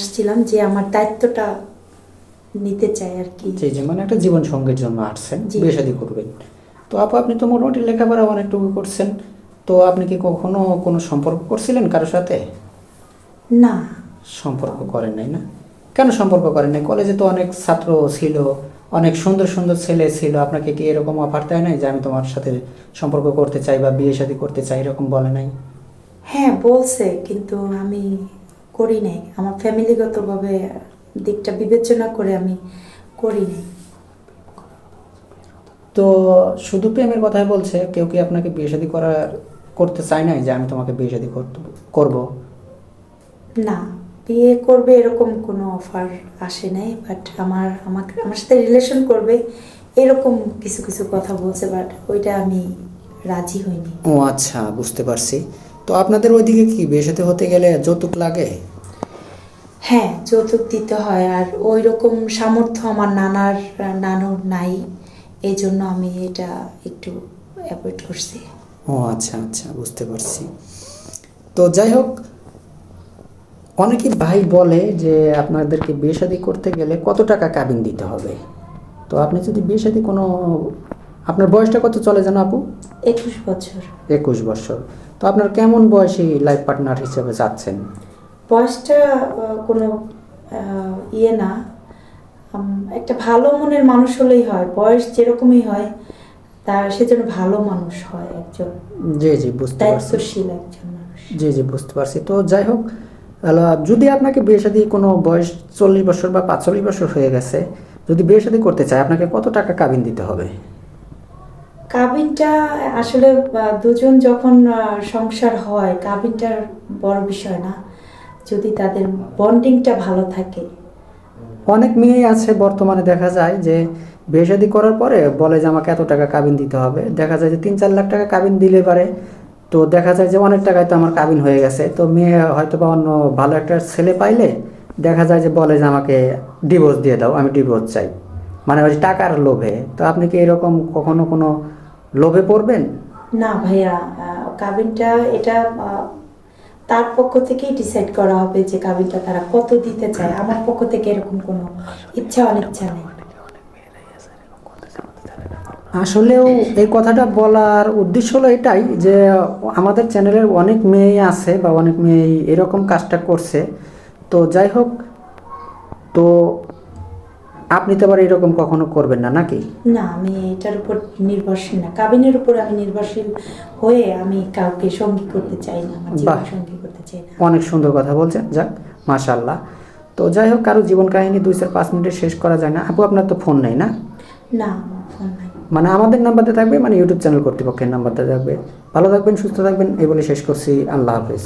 আসছিলাম যে আমার দায়িত্বটা নিতে চাই আর কি। জি জি মানে একটা জীবন সঙ্গীর জন্য আসছেন। বিয়ে শাদী করবেন। তো আপু আপনি তো মোটামুটি লেখাপড়া অনেকটুকু করছেন। তো আপনি কি কখনো কোনো সম্পর্ক করছিলেন কারোর সাথে? না। সম্পর্ক করেন নাই না? কেন সম্পর্ক করেন নাই? কলেজে তো অনেক ছাত্র ছিল অনেক সুন্দর সুন্দর ছেলে ছিল। আপনাকে কি এরকম অফার দেয় নাই যে আমি তোমার সাথে সম্পর্ক করতে চাই বা বিয়ে শাদী করতে চাই এরকম বলে নাই? হ্যাঁ বলছে কিন্তু আমি করি নাই। আমার ফ্যামিলিগতভাবে দিকটা বিবেচনা করে আমি করি নাই। তো শুধু প্রেমের কথাই বলছে কেউ কি আপনাকে বিয়ে শাদী করার করতে চায় নাই যে আমি তোমাকে বিয়ে শাদী করব? না বিয়ে করবে এরকম কোনো অফার আসে নাই বাট আমার আমাকে আমার সাথে রিলেশন করবে এরকম কিছু কিছু কথা বলছে বাট ওইটা আমি রাজি হইনি। ও আচ্ছা বুঝতে পারছি। তো আপনাদের ওইদিকে কি বিয়ে শাদী হতে গেলে যৌতুক লাগে? হ্যাঁ যৌতুক দিতে হয় আর ওই রকম সামর্থ্য আমার নানার নানুর নাই। এই জন্য আমি এটা একটু অ্যাভয়েড করছি। ও আচ্ছা আচ্ছা বুঝতে পারছি। তো যাই হোক অনেকে ভাই বলে যে আপনাদেরকে বিয়ে শাদী করতে গেলে কত টাকা কাবিন দিতে হবে? তো আপনি যদি বিয়ে শাদী কোনো আপনার বয়সটা কত চলে জানো আপু? একুশ বছর। একুশ বছর। তো আপনার কেমন বয়সী লাইফ পার্টনার হিসেবে যাচ্ছেন? বয়সটা কোনো ইয়ে না। একটা ভালো মনের মানুষ হলেই হয়। বয়স যেরকমই হয় তার সেজন্য ভালো মানুষ হয় একজন। জি জি বুঝতে পারছি। একজন মানুষ। জি জি বুঝতে পারছি। তো যাই হোক যদি আপনাকে বিয়ে শাদী কোনো বয়স চল্লিশ বছর বা পাঁচচল্লিশ বছর হয়ে গেছে যদি বিয়ে শাদী করতে চায় আপনাকে কত টাকা কাবিন দিতে হবে? কাবিনটা আসলে দুজন যখন সংসার হয় কাবিনটার বড় বিষয় না। যদি তাদের বন্ডিংটা ভালো থাকে। অনেক মেয়ে আছে বর্তমানে দেখা যায় যে বিয়ে করার পরে বলে যে আমাকে এত টাকা কাবিন দিতে হবে। দেখা যায় যে তিন চার লাখ টাকা কাবিন দিলে পারে। তো দেখা যায় যে অনেক টাকায় তো আমার কাবিন হয়ে গেছে। তো মেয়ে হয়তো বা অন্য ভালো একটা ছেলে পাইলে দেখা যায় যে বলে যে আমাকে ডিভোর্স দিয়ে দাও আমি ডিভোর্স চাই। মানে ওই টাকার লোভে। তো আপনি কি এরকম কখনো কোনো লোভে পড়বেন? না ভাইয়া কাবিনটা এটা তার পক্ষ থেকেই ডিসাইড করা হবে যে কাবিনটা তারা কত দিতে চায়। আমার পক্ষ থেকে এরকম কোনো ইচ্ছা অনিচ্ছা নেই। আসলেও এই কথাটা বলার উদ্দেশ্য হলো এটাই যে আমাদের চ্যানেলের অনেক মেয়ে আছে বা অনেক মেয়ে এরকম কাজটা করছে। তো যাই হোক তো আপনি তো আবার এরকম কখনো করবেন না নাকি? না আমি এটার উপর নির্ভরশীল না। কাবিনের উপর আমি নির্ভরশীল হয়ে আমি কাউকে সঙ্গী করতে চাই না আমার জীবন বাহ। সঙ্গী করতে চাই না। অনেক সুন্দর কথা বলছেন যাক মাশাল্লাহ তো যাই হোক কারও জীবন কাহিনী দুই চার পাঁচ মিনিটে শেষ করা যায় না। আপু আপনার তো ফোন নেই না? না ফোন নাই। মানে আমাদের নাম্বারটা থাকবে মানে ইউটিউব চ্যানেল কর্তৃপক্ষের নাম্বারটা থাকবে। ভালো থাকবেন সুস্থ থাকবেন এই বলে শেষ করছি। আল্লাহ হাফিজ।